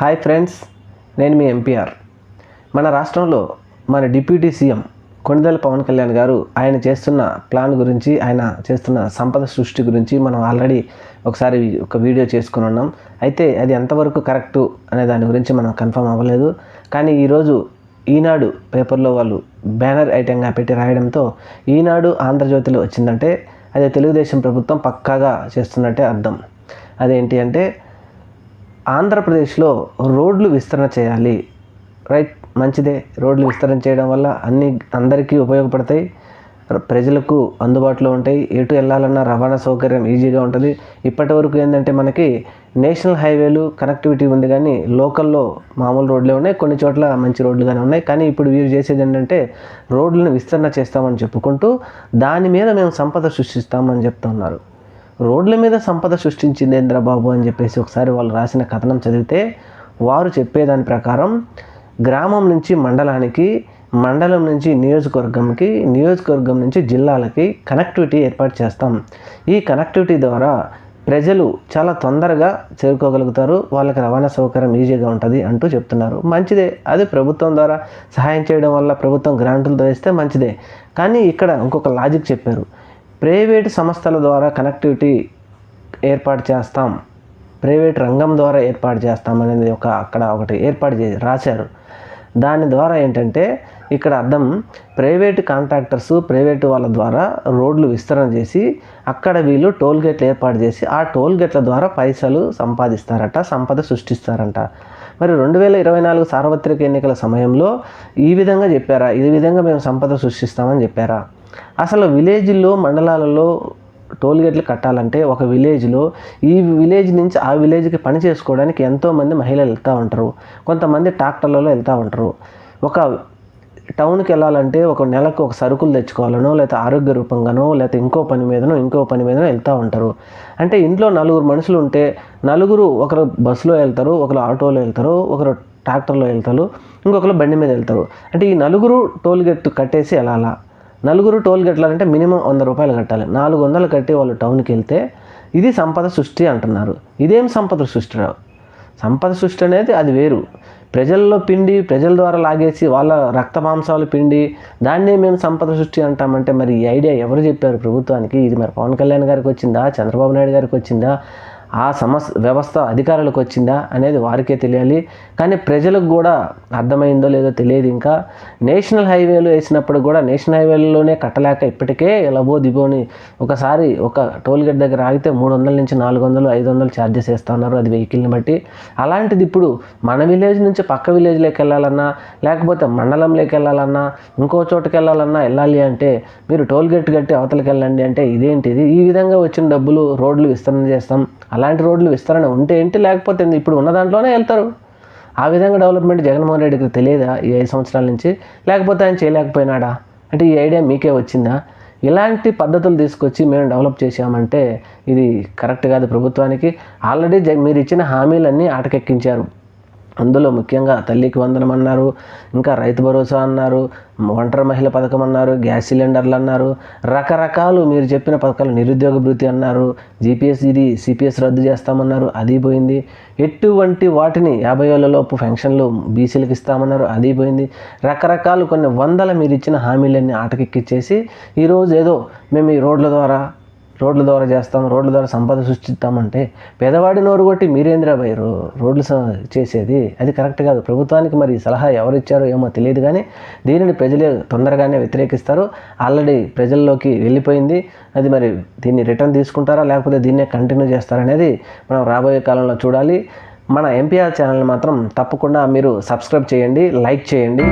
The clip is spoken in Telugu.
హాయ్ ఫ్రెండ్స్ నేను మీ ఎంపీఆర్ మన రాష్ట్రంలో మన డిప్యూటీ సీఎం కొండదల పవన్ కళ్యాణ్ గారు ఆయన చేస్తున్న ప్లాన్ గురించి ఆయన చేస్తున్న సంపద సృష్టి గురించి మనం ఆల్రెడీ ఒకసారి ఒక వీడియో చేసుకుని ఉన్నాం. అయితే అది ఎంతవరకు కరెక్టు అనే దాని గురించి మనం కన్ఫర్మ్ అవ్వలేదు. కానీ ఈరోజు ఈనాడు పేపర్లో వాళ్ళు బ్యానర్ ఐటెంగా పెట్టి రాయడంతో ఈనాడు ఆంధ్రజ్యోతిలో వచ్చిందంటే అదే తెలుగుదేశం ప్రభుత్వం పక్కాగా చేస్తున్నట్టే అర్థం. అదేంటి అంటే ఆంధ్రప్రదేశ్లో రోడ్లు విస్తరణ చేయాలి. రైట్? మంచిదే. రోడ్లు విస్తరణ చేయడం వల్ల అన్ని అందరికీ ఉపయోగపడతాయి. ప్రజలకు అందుబాటులో ఉంటాయి. ఎటు వెళ్ళాలన్నా రవాణా సౌకర్యం ఈజీగా ఉంటుంది. ఇప్పటి వరకు ఏంటంటే మనకి నేషనల్ హైవేలు కనెక్టివిటీ ఉంది కానీ లోకల్లో మామూలు రోడ్లే ఉన్నాయి. కొన్ని చోట్ల మంచి రోడ్లు కానీ ఉన్నాయి. కానీ ఇప్పుడు వీరు చేసేది ఏంటంటే రోడ్లను విస్తరణ చేస్తామని చెప్పుకుంటూ దాని మీద మేము సంపద సృష్టిస్తామని చెప్తున్నారు. రోడ్ల మీద సంపద సృష్టించింది ఇంద్రబాబు అని చెప్పేసి ఒకసారి వాళ్ళు రాసిన కథనం చదివితే వారు చెప్పేదాని ప్రకారం గ్రామం నుంచి మండలానికి మండలం నుంచి నియోజకవర్గంకి నియోజకవర్గం నుంచి జిల్లాలకి కనెక్టివిటీ ఏర్పాటు చేస్తాం. ఈ కనెక్టివిటీ ద్వారా ప్రజలు చాలా తొందరగా చేరుకోగలుగుతారు వాళ్ళకి రవాణా సౌకర్యం ఈజీగా ఉంటుంది అంటూ చెప్తున్నారు. మంచిదే. అది ప్రభుత్వం ద్వారా సహాయం చేయడం వల్ల ప్రభుత్వం గ్రాంట్లతో ఇస్తే మంచిదే. కానీ ఇక్కడ ఇంకొక లాజిక్ చెప్పారు. ప్రైవేట్ సంస్థల ద్వారా కనెక్టివిటీ ఏర్పాటు చేస్తాం. ప్రైవేట్ రంగం ద్వారా ఏర్పాటు చేస్తాం అనేది ఒక అక్కడ ఒకటి ఏర్పాటు చేసి రాశారు. దాని ద్వారా ఏంటంటే ఇక్కడ అర్థం ప్రైవేటు కాంట్రాక్టర్స్ ప్రైవేటు వాళ్ళ ద్వారా రోడ్లు విస్తరణ చేసి అక్కడ వీళ్ళు టోల్ గేట్లు ఏర్పాటు చేసి ఆ టోల్ గేట్ల ద్వారా పైసలు సంపాదిస్తారట సంపద సృష్టిస్తారంట. మరి రెండు వేల ఇరవై నాలుగు సార్వత్రిక ఎన్నికల సమయంలో ఈ విధంగా చెప్పారా? ఈ విధంగా మేము సంపద సృష్టిస్తామని చెప్పారా? అసలు విలేజ్లో మండలాలలో టోల్ గేట్లు కట్టాలంటే ఒక విలేజ్లో ఈ విలేజ్ నుంచి ఆ విలేజ్కి పని చేసుకోవడానికి ఎంతోమంది మహిళలు వెళ్తూ ఉంటారు. కొంతమంది ట్రాక్టర్లలో వెళ్తూ ఉంటారు. ఒక టౌన్కి వెళ్ళాలంటే ఒక నెలకు ఒక సరుకులు తెచ్చుకోవాలనో లేకపోతే ఆరోగ్య రూపంగానో లేకపోతే ఇంకో పని మీదనో ఇంకో పని మీదనో వెళ్తూ ఉంటారు. అంటే ఇంట్లో నలుగురు మనుషులు ఉంటే నలుగురు ఒకరు బస్సులో వెళ్తారు ఒకరు ఆటోలో వెళ్తారు ఒకరు ట్రాక్టర్లో వెళ్తారు ఇంకొకరు బండి మీద వెళ్తారు. అంటే ఈ నలుగురు టోల్ గేట్ కట్టేసి వెళ్ళాలా? నలుగురు టోల్ కట్టాలంటే మినిమం వంద రూపాయలు కట్టాలి. నాలుగు వందలు కట్టి వాళ్ళు టౌన్కి వెళ్తే ఇది సంపద సృష్టి అంటున్నారు. ఇదేం సంపద సృష్టి రావు? సంపద సృష్టి అనేది అది వేరు. ప్రజల్లో పిండి ప్రజల ద్వారా లాగేసి వాళ్ళ రక్త మాంసాలు పిండి దాన్నే మేము సంపద సృష్టి అంటామంటే మరి ఈ ఐడియా ఎవరు చెప్పారు ప్రభుత్వానికి? ఇది మరి పవన్ కళ్యాణ్ గారికి వచ్చిందా? చంద్రబాబు నాయుడు గారికి వచ్చిందా? ఆ సమస్య వ్యవస్థ అధికారులకు వచ్చిందా అనేది వారికే తెలియాలి. కానీ ప్రజలకు కూడా అర్థమైందో లేదో తెలియదు ఇంకా. నేషనల్ హైవేలు వేసినప్పుడు కూడా నేషనల్ హైవేలోనే కట్టలేక ఇప్పటికే ఎలాబో దిబోని ఒకసారి ఒక టోల్ గేట్ దగ్గర ఆగితే మూడు వందల నుంచి నాలుగు వందలు ఐదు వందలు ఛార్జెస్ వేస్తూ ఉన్నారు అది వెహికల్ని బట్టి. అలాంటిది ఇప్పుడు మన విలేజ్ నుంచి పక్క విలేజ్లోకి వెళ్ళాలన్నా లేకపోతే మండలంలోకి వెళ్ళాలన్నా ఇంకో చోటుకి వెళ్ళాలన్నా వెళ్ళాలి అంటే మీరు టోల్ గేట్ కట్టి అవతలకి వెళ్ళండి అంటే ఇదేంటిది? ఈ విధంగా వచ్చిన డబ్బులు రోడ్లు విస్తరణ చేస్తాం. అలాంటి రోడ్లు విస్తరణ ఉంటే ఏంటి? లేకపోతే ఇప్పుడు ఉన్న దాంట్లోనే వెళ్తారు. ఆ విధంగా డెవలప్మెంట్ జగన్మోహన్ రెడ్డికి తెలియదా? ఈ ఐదు సంవత్సరాల నుంచి లేకపోతే ఆయన చేయలేకపోయినాడా? అంటే ఈ ఐడియా మీకే వచ్చిందా? ఇలాంటి పద్ధతులు తీసుకొచ్చి మేము డెవలప్ చేసామంటే ఇది కరెక్ట్ కాదు ప్రభుత్వానికి. ఆల్రెడీ జ మీరు ఇచ్చిన హామీలన్నీ ఆటకెక్కించారు. అందులో ముఖ్యంగా తల్లికి వందనం అన్నారు ఇంకా రైతు భరోసా అన్నారు ఒంటరి మహిళ పథకం అన్నారు గ్యాస్ సిలిండర్లు అన్నారు రకరకాలు మీరు చెప్పిన పథకాలు నిరుద్యోగ భృతి అన్నారు జీపీఎస్ ఇది సిపిఎస్ రద్దు చేస్తామన్నారు అది పోయింది. ఎటువంటి వాటిని యాభై ఏళ్ళలోపు పెన్షన్లు బీసీలకు ఇస్తామన్నారు అది పోయింది. రకరకాలు కొన్ని వందల మీరు ఇచ్చిన హామీలన్నీ ఆటకెక్కిచ్చేసి ఈరోజు ఏదో మేము ఈ రోడ్ల ద్వారా రోడ్ల ద్వారా చేస్తాం రోడ్ల ద్వారా సంపద సృష్టిస్తామంటే పేదవాడి నోరు కొట్టి మీరేంద్రా భయ్ రో రోడ్లు చేసేది? అది కరెక్ట్ కాదు. ప్రభుత్వానికి మరి సలహా ఎవరు ఇచ్చారో ఏమో తెలియదు కానీ దీనిని ప్రజలే తొందరగానే వ్యతిరేకిస్తారు. ఆల్రెడీ ప్రజల్లోకి వెళ్ళిపోయింది. అది మరి దీన్ని రిటర్న్ తీసుకుంటారా? లేకపోతే దీన్నే కంటిన్యూ చేస్తారా అనేది మనం రాబోయే కాలంలో చూడాలి. మన ఎంపీఆర్ ఛానల్ మాత్రం తప్పకుండా మీరు సబ్స్క్రైబ్ చేయండి లైక్ చేయండి.